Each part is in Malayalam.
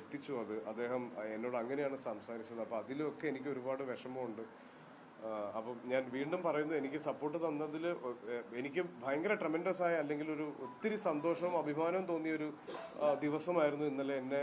എത്തിച്ചു. അത് അദ്ദേഹം എന്നോട് അങ്ങനെയാണ് സംസാരിച്ചത്. അപ്പോൾ അതിലൊക്കെ എനിക്ക് ഒരുപാട് വിഷമമുണ്ട്. അപ്പം ഞാൻ വീണ്ടും പറയുന്നു എനിക്ക് സപ്പോർട്ട് തന്നതിൽ എനിക്ക് ഭയങ്കര ട്രമെൻഡസ് ആയ അല്ലെങ്കിൽ ഒരു ഒത്തിരി സന്തോഷവും അഭിമാനവും തോന്നിയ ഒരു ദിവസമായിരുന്നു ഇന്നലെ എന്നെ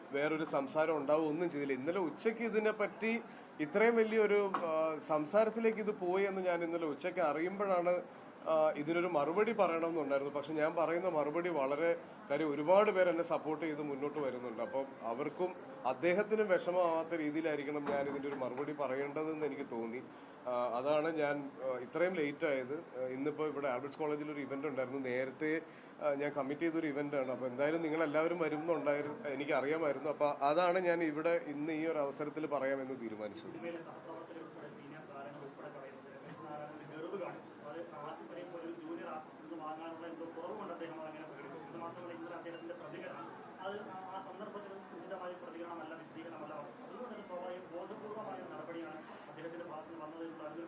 വേറൊരു സംസാരം ഉണ്ടാവും ഒന്നും ചെയ്തില്ല. ഇന്നലെ ഉച്ചയ്ക്ക് ഇതിനെപ്പറ്റി ഇത്രയും വലിയൊരു സംസാരത്തിലേക്ക് ഇത് പോയി എന്ന് ഞാൻ ഇന്നലെ ഉച്ചയ്ക്ക് അറിയുമ്പോഴാണ് ഇതിനൊരു മറുപടി പറയണമെന്നുണ്ടായിരുന്നു. പക്ഷെ ഞാൻ പറയുന്ന മറുപടി വളരെ കാര്യം ഒരുപാട് പേര് എന്നെ സപ്പോർട്ട് ചെയ്ത് മുന്നോട്ട് വരുന്നുണ്ട്. അപ്പം അവർക്കും അദ്ദേഹത്തിനും വിഷമമാവാത്ത രീതിയിലായിരിക്കണം ഞാൻ ഇതിന്റെ ഒരു മറുപടി പറയേണ്ടതെന്ന് എനിക്ക് തോന്നി. അതാണ് ഞാൻ ഇത്രയും ലേറ്റ് ആയത്. ഇന്നിപ്പോൾ ഇവിടെ ആൽബർട്സ് കോളേജിൽ ഒരു ഇവന്റ് ഉണ്ടായിരുന്നു. നേരത്തെ ഞാൻ കമ്മിറ്റ് ചെയ്തൊരു ഇവന്റ് ആണ്. അപ്പോൾ എന്തായാലും നിങ്ങൾ എല്ലാവരും വരുന്നുണ്ടായിരുന്നു. എനിക്ക് അറിയാമായിരുന്നു. അപ്പോൾ അതാണ് ഞാൻ ഇവിടെ ഇന്ന് ഈ ഒരു അവസരത്തിൽ പറയാമെന്ന് തീരുമാനിച്ചത്. അത് ആ- സന്ദർഭത്തിൽ ഉചിതമായ പ്രതികരണമല്ല വിശദീകരണമല്ല അതുകൊണ്ട് തന്നെ സ്വാഭാവിക ബോധപൂർവമായ നടപടിയാണ് അദ്ദേഹത്തിന്റെ ഭാഗത്ത് വന്നത് എന്നുള്ള അതിൽ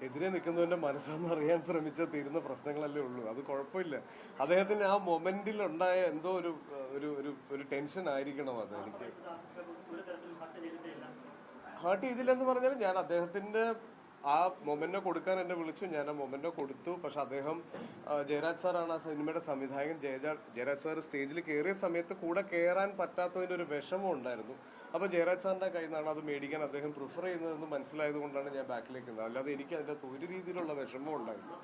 എതിരെ നിൽക്കുന്നവന്റെ മനസ്സെന്ന് അറിയാൻ ശ്രമിച്ചാൽ തീരുന്ന പ്രശ്നങ്ങളല്ലേ ഉള്ളൂ. അത് കുഴപ്പമില്ല. അദ്ദേഹത്തിന് ആ മൊമെന്റിൽ ഉണ്ടായ എന്തോ ഒരു ഒരു ഒരു ഒരു ടെൻഷൻ ആയിരിക്കണം അത് എനിക്ക്. ഹാർട്ട് ചെയ്തില്ലെന്ന് പറഞ്ഞാൽ ഞാൻ അദ്ദേഹത്തിന്റെ ആ മൊമെന്റോ കൊടുക്കാൻ എന്നെ വിളിച്ചു. ഞാൻ ആ മൊമെന്റോ കൊടുത്തു. പക്ഷെ അദ്ദേഹം ജയരാജ് സാറാണ് ആ സിനിമയുടെ സംവിധായകൻ. ജയരാജ് ജയരാജ് സാർ സ്റ്റേജിൽ കയറിയ സമയത്ത് കൂടെ കയറാൻ പറ്റാത്തതിന്റെ ഒരു വിഷമം ഉണ്ടായിരുന്നു. അപ്പോൾ ജയരാജ് സാറിന്റെ കയ്യിൽ നിന്നാണ് അത് മേടിക്കാൻ അദ്ദേഹം പ്രിഫർ ചെയ്യുന്നതെന്ന് മനസ്സിലായത് കൊണ്ടാണ് ഞാൻ ബാക്കിലേക്ക് നിന്നത്. അല്ലാതെ എനിക്ക് അതിന്റെ ഒരു രീതിയിലുള്ള വിഷമം ഉണ്ടായിരുന്നു